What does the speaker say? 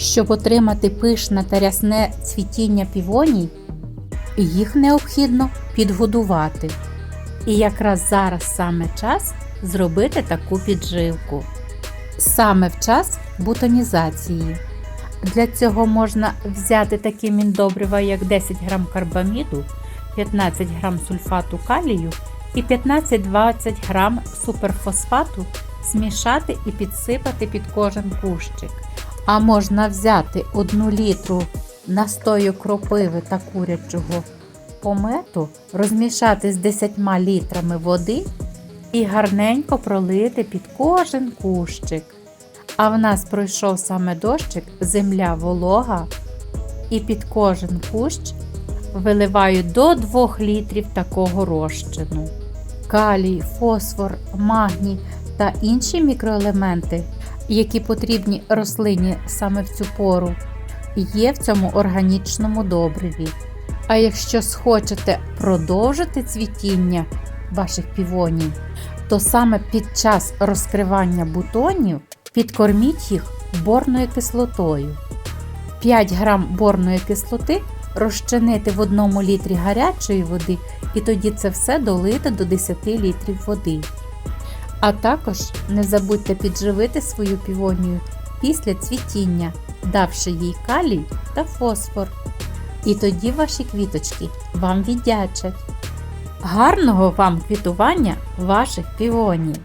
Щоб отримати пишне та рясне цвітіння півоній, їх необхідно підгодувати. І якраз зараз саме час зробити таку підживку. Саме в час бутонізації. Для цього можна взяти такі міндобрива, як 10 г карбаміду, 15 г сульфату калію і 15-20 г суперфосфату, змішати і підсипати під кожен кущик. А можна взяти 1 літру настою кропиви та курячого помету, розмішати з 10 літрами води і гарненько пролити під кожен кущик. А в нас пройшов саме дощик, земля волога, і під кожен кущ виливаю до 2 літрів такого розчину. Калій, фосфор, магній та інші мікроелементи, які потрібні рослині саме в цю пору, є в цьому органічному добриві. А якщо схочете продовжити цвітіння ваших півоній, то саме під час розкривання бутонів підкорміть їх борною кислотою. 5 грам борної кислоти розчинити в 1 літрі гарячої води і тоді це все долити до 10 літрів води. А також не забудьте підживити свою півонію після цвітіння, давши їй калій та фосфор. І тоді ваші квіточки вам віддячать. Гарного вам квітування ваших півоній!